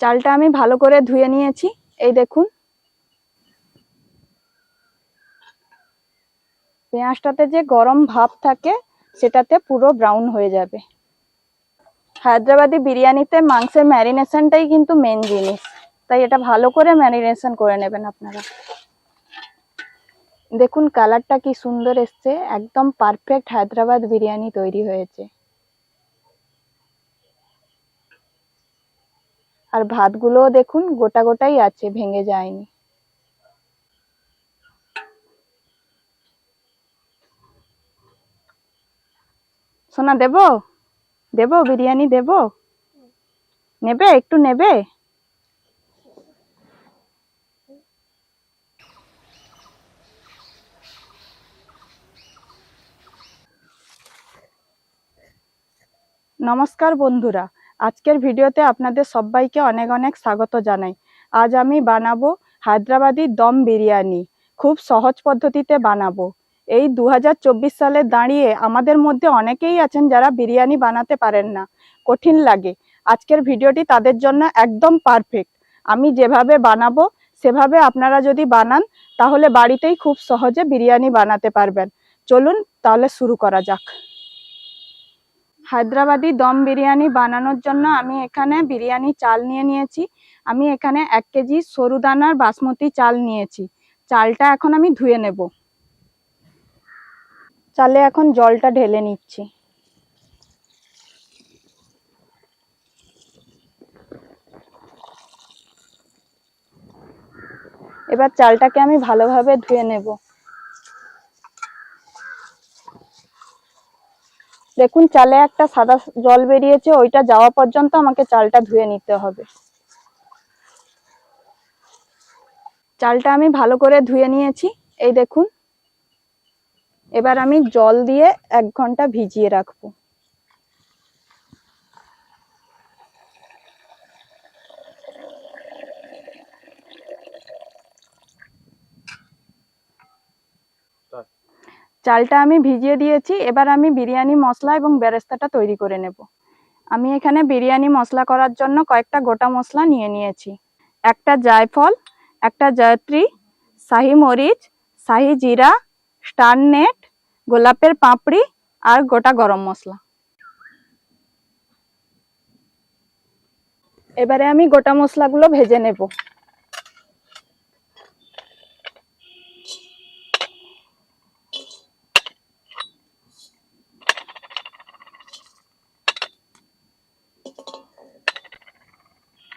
চালটা আমি ভালো করে ধুয়ে নিয়েছি। এই দেখুন। পেঁয়াজটাতে যে গরম ভাব থাকে, সেটাতে পুরো ব্রাউন হয়ে যাবে। হায়দ্রাবাদি বিরিয়ানিতে মাংসের ম্যারিনেশনটাই কিন্তু মেন জিনিস। তাই এটা ভালো করে ম্যারিনেশন করে নেবেন আপনারা। দেখুন কালারটা কি সুন্দর এসছে। একদম পারফেক্ট হায়দ্রাবাদ বিরিয়ানি তৈরি হয়েছে। আর ভাতগুলোও দেখুন, গোটা গোটাই আছে, ভেঙে যায়নি। সোনা, দেব? দেব? বিরিয়ানি দেব? নেবে? একটু নেবে? নমস্কার বন্ধুরা। আজকের ভিডিওতে আপনাদের সবাইকে অনেক অনেক স্বাগত জানাই। আজ আমি বানাবো হায়দ্রাবাদি দম বিরিয়ানি। খুব সহজ পদ্ধতিতে বানাবো। এই দু হাজার চব্বিশ সালে দাঁড়িয়ে আমাদের মধ্যে অনেকেই আছেন যারা বিরিয়ানি বানাতে পারেন না। কঠিন লাগে। আজকের ভিডিওটি তাদের জন্য একদম পারফেক্ট। আমি যেভাবে বানাবো, সেভাবে আপনারা যদি বানান, তাহলে বাড়িতেই খুব সহজে বিরিয়ানি বানাতে পারবেন। চলুন তাহলে শুরু করা যাক। হায়দ্রাবাদি দম বিরিয়ানি বানানোর জন্য আমি এখানে বিরিয়ানি চাল নিয়ে নিয়েছি। আমি এখানে এক কেজি সরু দানার বাসমতি চাল নিয়েছি। চালটা এখন আমি ধুয়ে নেব। চালে এখন জলটা ঢেলে নিচ্ছি। এবার চালটাকে আমি ভালোভাবে ধুয়ে নেব। দেখুন, চালে একটা সাদা জল বেরিয়েছে, ওইটা যাওয়া পর্যন্ত আমাকে চালটা ধুয়ে নিতে হবে। চালটা আমি ভালো করে ধুয়ে নিয়েছি। এই দেখুন, এবার আমি জল দিয়ে এক ঘণ্টা ভিজিয়ে রাখব। চালটা আমি ভিজিয়ে দিয়েছি, এবার আমি বিরিয়ানি মশলা এবং বেরেস্তাটা তৈরি করে নেব। আমি এখানে বিরিয়ানি মশলা করার জন্য কয়েকটা গোটা মশলা নিয়ে নিয়েছি। একটা জায়ফল, একটা জয়ত্রী, শাহি মরিচ, শাহি জিরা, স্টার নেট, গোলাপের পাপড়ি আর গোটা গরম মশলা। এবারে আমি গোটা মশলাগুলো ভেজে নেব।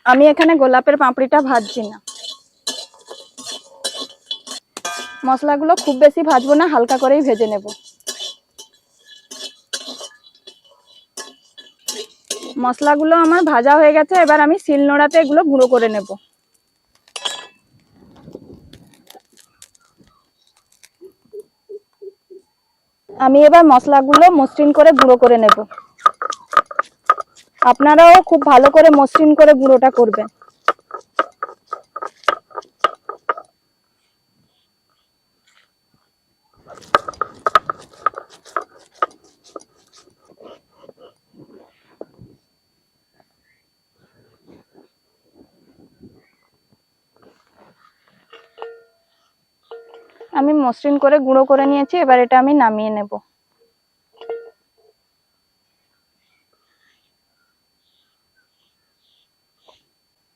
আমি এখানে গোলাপের পাঁপড়িটা ভাজছি না। মশলাগুলো খুব বেশি ভাজবো না, হালকা করেই ভেজে নেব। মশলাগুলো আমার ভাজা হয়ে গেছে, এবার আমি শিলনোড়াতে এগুলো গুঁড়ো করে নেব। আমি এবার মশলাগুলো মসৃণ করে গুঁড়ো করে নেব। আপনারাও খুব ভালো করে মসৃণ করে গুঁড়োটা করবেন। আমি মসৃণ করে গুঁড়ো করে নিয়েছি, এবার এটা আমি নামিয়ে নেব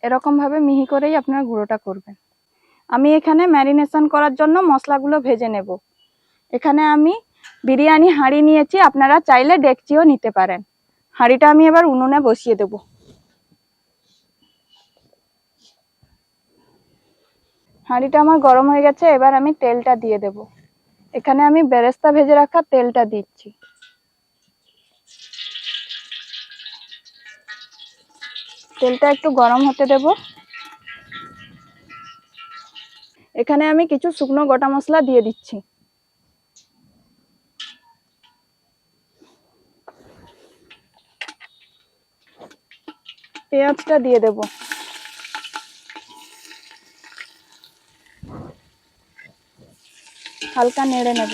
এরকম ভাবে মিহি করেই আপনার করবেন। আমি এখানে ম্যারিনেশন করার জন্য মশলাগুলো ভেজে নেব। এখানে আমি বিরিয়ানি হাঁড়ি নিয়েছি, আপনারা চাইলে ডেকচিও নিতে পারেন। হাঁড়িটা আমি এবার উনুনে বসিয়ে দেব। হাঁড়িটা আমার গরম হয়ে গেছে, এবার আমি তেলটা দিয়ে দেব। এখানে আমি বেরেস্তা ভেজে রাখা তেলটা দিচ্ছি। তেলটা একটু গরম হতে দেব। এখানে আমি কিছু শুকনো গোটা মশলা দিয়ে দিচ্ছি। পেঁয়াজটা দিয়ে দেব। হালকা নেড়ে নেব।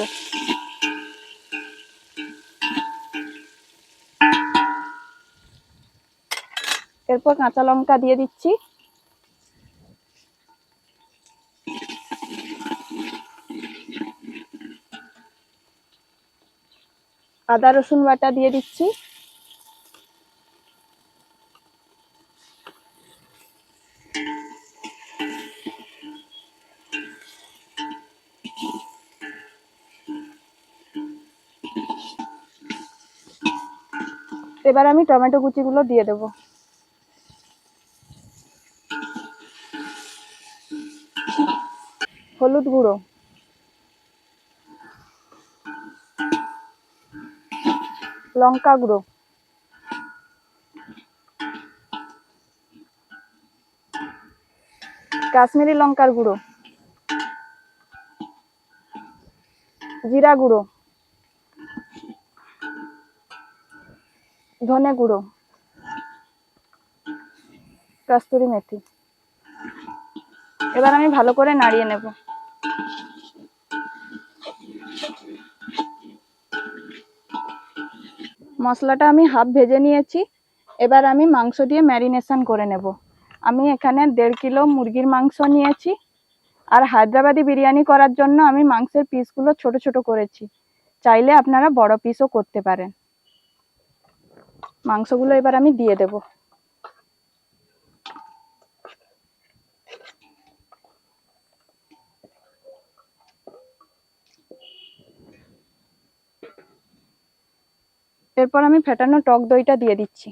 এরপর কাঁচা লঙ্কা দিয়ে দিচ্ছি। আদা রসুন বাটা দিয়ে দিচ্ছি। এবার আমি টমেটো কুচিগুলো দিয়ে দেবো। হলুদ গুঁড়ো। লঙ্কা গুঁড়ো। কাশ্মীরি লঙ্কার গুঁড়ো। জিরা গুঁড়ো। ধনে গুঁড়ো। কাস্তুরি মেথি। এবার আমি ভালো করে নাড়িয়ে নেব। মশলাটা আমি হাফ ভেজে নিয়েছি। এবার আমি মাংস দিয়ে ম্যারিনেশন করে নেব। আমি এখানে দেড় কিলো মুরগির মাংস নিয়েছি। আর হায়দ্রাবাদি বিরিয়ানি করার জন্য আমি মাংসের পিসগুলো ছোট ছোট করেছি। চাইলে আপনারা বড় পিসও করতে পারেন। মাংসগুলো এবার আমি দিয়ে দেব। এরপর আমি ফেটানো টক দইটা দিয়ে দিচ্ছি।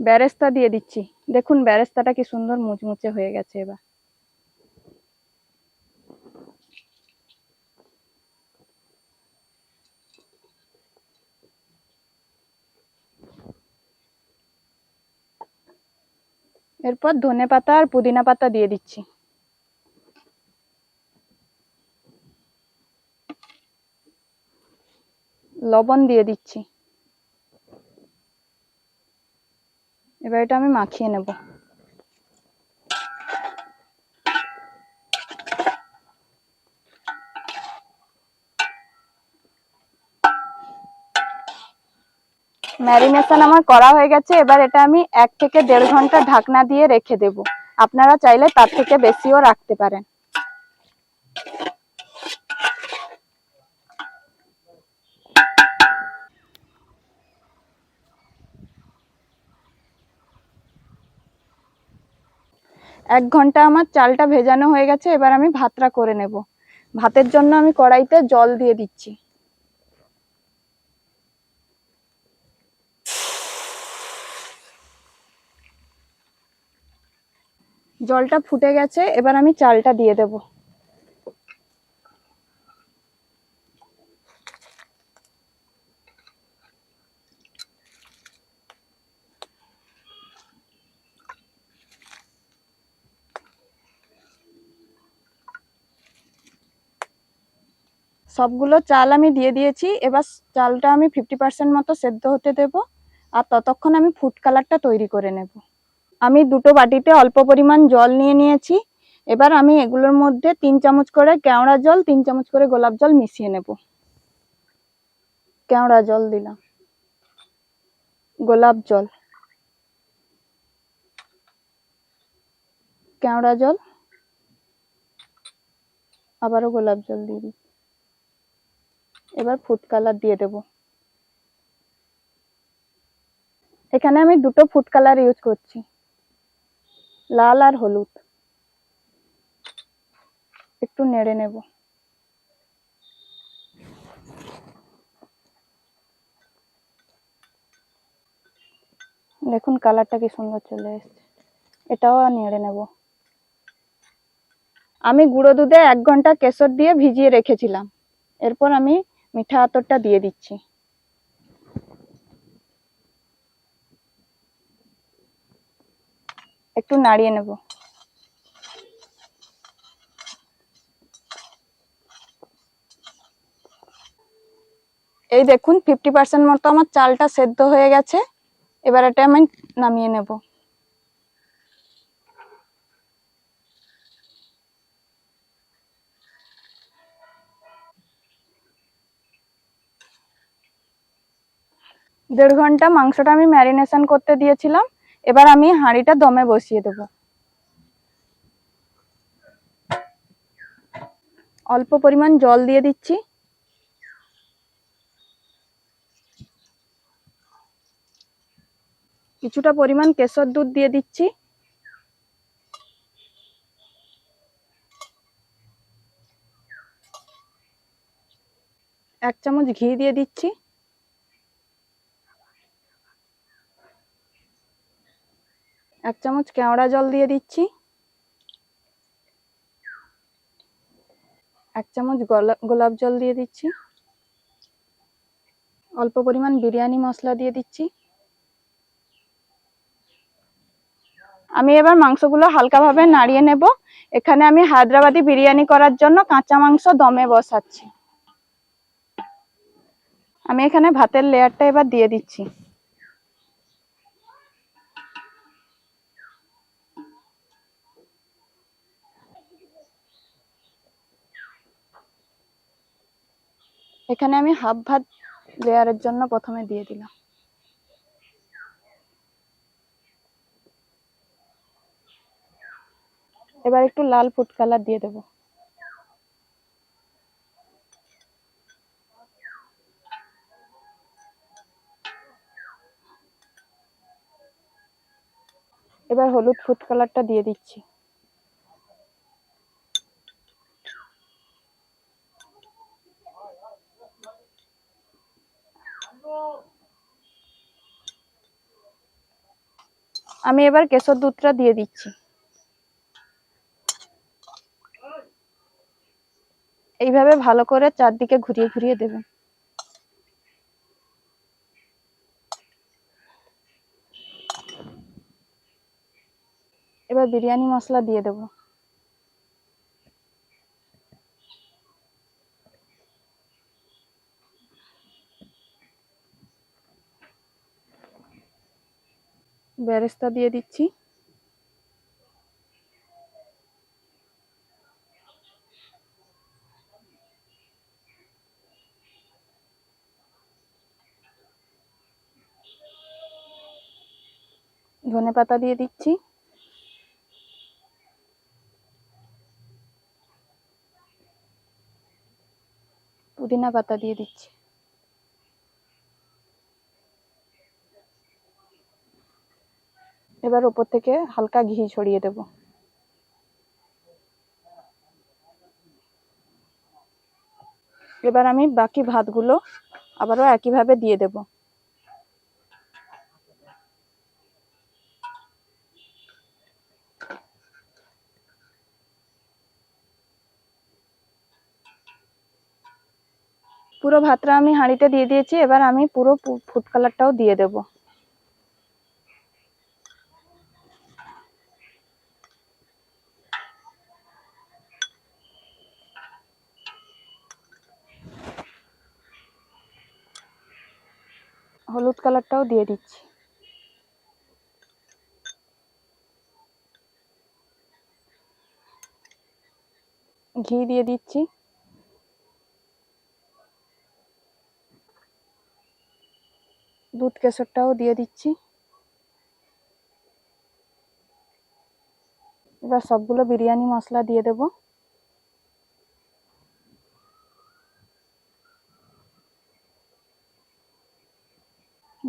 ব্যারেস্তা দিয়ে দিচ্ছি। দেখুন ব্যারেস্তাটা কি সুন্দর মুচমুচে হয়ে গেছে এবার। এরপর ধনে পাতা আর পুদিনা পাতা দিয়ে দিচ্ছি। লবণ দিয়ে দিচ্ছি। এবার এটা আমি মাখিয়ে নেব। ম্যারিনেশন আমার করা হয়ে গেছে, এবার এটা আমি এক থেকে দেড় ঘণ্টা ঢাকনা দিয়ে রেখে দেব। আপনারা চাইলে তার থেকে বেশিও রাখতে পারেন। এক ঘণ্টা আমার চালটা ভেজানো হয়ে গেছে, এবার আমি ভাতটা করে নেব। ভাতের জন্য আমি কড়াইতে জল দিয়ে দিচ্ছি। জলটা ফুটে গেছে, এবার আমি চালটা দিয়ে দেব। সবগুলো চাল আমি দিয়ে দিয়েছি, এবার চালটা আমি ফিফটি পার্সেন্ট মতো সেদ্ধ হতে দেব, আর ততক্ষণ আমি ফুড কালারটা তৈরি করে নেব। আমি দুটো বাটিতে অল্প পরিমাণ জল নিয়ে নিয়েছি। এবার আমি এগুলোর মধ্যে তিন চামচ করে কেওড়া জল, তিন চামচ করে গোলাপ জল মিশিয়ে নেব। কেওড়া জল দিলাম। গোলাপ জল। কেওড়া জল। আবারও গোলাপ জল দিয়ে দিই। এবার ফুড কালার দিয়ে দেব। এখানে আমি দুটো ফুড কালার ইউজ করছি। লাল আর হলুদ। একটু নেড়ে নেব। দেখুন কালারটা কি সুন্দর চলে এসেছে। এটাও নেড়ে নেব। আমি গুঁড়ো দুধে এক ঘণ্টা কেশর দিয়ে ভিজিয়ে রেখেছিলাম। এরপর আমি মিঠা আতরটা দিয়ে দিচ্ছি। একটু নাড়িয়ে নেব। এই দেখুন ফিফটি পার্সেন্ট মতো আমার চালটা সেদ্ধ হয়ে গেছে। এবার এটা আমি নামিয়ে নেব। দেড় ঘণ্টা মাংসটা আমি ম্যারিনেশন করতে দিয়েছিলাম। এবার আমি হাঁড়িটা দমে বসিয়ে দেব। অল্প পরিমাণ জল দিয়ে দিচ্ছি। কিছুটা পরিমাণ কেশর দুধ দিয়ে দিচ্ছি। এক চামচ ঘি দিয়ে দিচ্ছি। এক চামচ কেওড়া জল দিয়ে দিচ্ছি। এক চামচ গোলা- গোলাপ জল দিয়ে দিচ্ছি। অল্প পরিমাণ বিরিয়ানি মশলা দিয়ে দিচ্ছি। আমি এবার মাংসগুলো হালকাভাবে নাড়িয়ে নেব। এখানে আমি হায়দ্রাবাদি বিরিয়ানি করার জন্য কাঁচা মাংস দমে বসাচ্ছি। আমি এখানে ভাতের লেয়ারটা এবার দিয়ে দিচ্ছি। এখানে আমি হাফ ভাত লেয়ারের জন্য প্রথমে দিয়ে দিলাম। এবার একটু লাল ফুড কালার দিয়ে দেবো। এবার হলুদ ফুড কালারটা দিয়ে দিচ্ছি। আমি এবার কেশর দুধটা দিয়ে দিচ্ছি। এইভাবে ভালো করে চারদিকে ঘুরিয়ে ঘুরিয়ে দেবেন। এবার বিরিয়ানি মশলা দিয়ে দেবো। বেরেস্তা দিয়ে দিচ্ছি। ধনে পাতা দিয়ে দিচ্ছি। পুদিনা পাতা দিয়ে দিচ্ছি। এবার ওপর থেকে হালকা ঘি ছড়িয়ে দেব। এবার আমি বাকি ভাতগুলো আবারও একইভাবে দিয়ে দেব। পুরো ভাতটা আমি হাঁড়িতে দিয়ে দিয়েছি, এবার আমি পুরো ফুড কালারটাও দিয়ে দেব হলুদ কালারটাও দিয়ে দিচ্ছি। ঘি দিয়ে দিচ্ছি। দুধ কেশরটাও দিয়ে দিচ্ছি। এবার সবগুলো বিরিয়ানি মশলা দিয়ে দেব।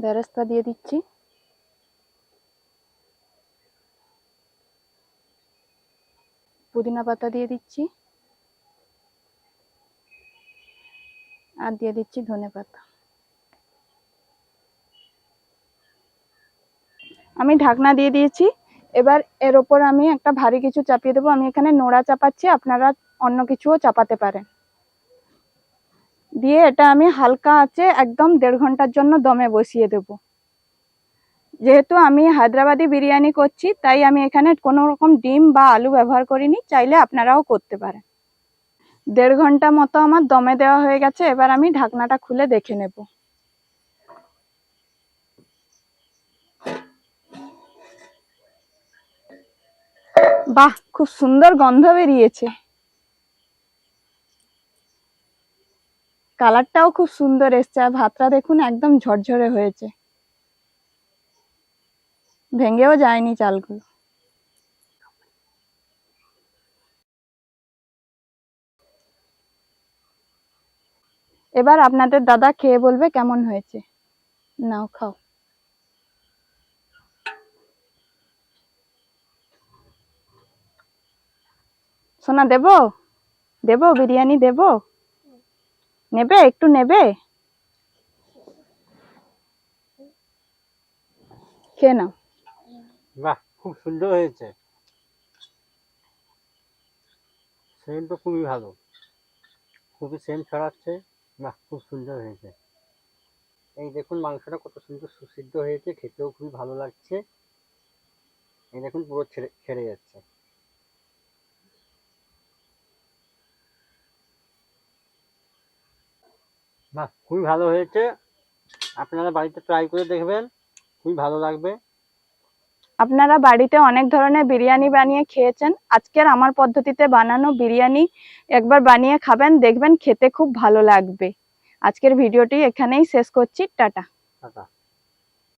বেরেস্তা দিয়ে দিচ্ছি পুদিনা পাতা দিয়ে দিচ্ছি আর দিয়ে দিচ্ছি ধনে পাতা আমি ঢাকনা দিয়ে দিয়েছি। এবার এর ওপর আমি একটা ভারী কিছু চাপিয়ে দেবো। আমি এখানে নোড়া চাপাচ্ছি। আপনারা অন্য কিছুও চাপাতে পারেন। দিয়ে এটা আমি হালকা আছে একদম দেড় ঘণ্টার জন্য দমে বসিয়ে দেব। যেহেতু আমি হায়দ্রাবাদি বিরিয়ানি করছি, তাই আমি এখানে কোনো রকম ডিম বা আলু ব্যবহার করিনি, চাইলে আপনারাও করতে পারেন। দেড় ঘণ্টা মতো আমার দমে দেওয়া হয়ে গেছে, এবার আমি ঢাকনাটা খুলে দেখে নেব। বাহ, খুব সুন্দর গন্ধ বেরিয়েছে। কালারটাও খুব সুন্দর এসছে আর ভাতটা দেখুন একদম ঝরঝরে হয়েছে। ভেঙেও যায়নি চালগুলো। এবার আপনাদের দাদা খেয়ে বলবে কেমন হয়েছে। নাও খাও। সোনা দেবো? দেবো? বিরিয়ানি দেবো? নেবে? একটু নেবে? খেয়ে বাহ, খুব সুন্দর হয়েছে। সেন্ট খুবই ভালো। খুবই সেন্ট ছড়াচ্ছে। বাহ, খুব সুন্দর হয়েছে। এই দেখুন, মাংসটা কত সুন্দর সুসিদ্ধ হয়েছে। খেতেও খুবই ভালো লাগছে। এই দেখুন, পুরো ছেড়ে ছেড়ে যাচ্ছে। বাহ খুবই ভালো হয়েছে। আপনারা বাড়িতে ট্রাই করে দেখবেন খুবই ভালো লাগবে। আপনারা বাড়িতে অনেক ধরনের বিরিয়ানি বানিয়ে খেয়েছেন। আজকের আমার পদ্ধতিতে বানানো বিরিয়ানি একবার বানিয়ে খাবেন দেখবেন খেতে খুব ভালো লাগবে। আজকের ভিডিওটি এখানেই শেষ করছি। টাটা। টাটা।